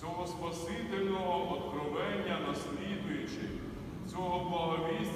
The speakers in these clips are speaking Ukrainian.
цього Спасительного откровення наслідуючи, цього благовістя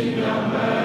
kingdom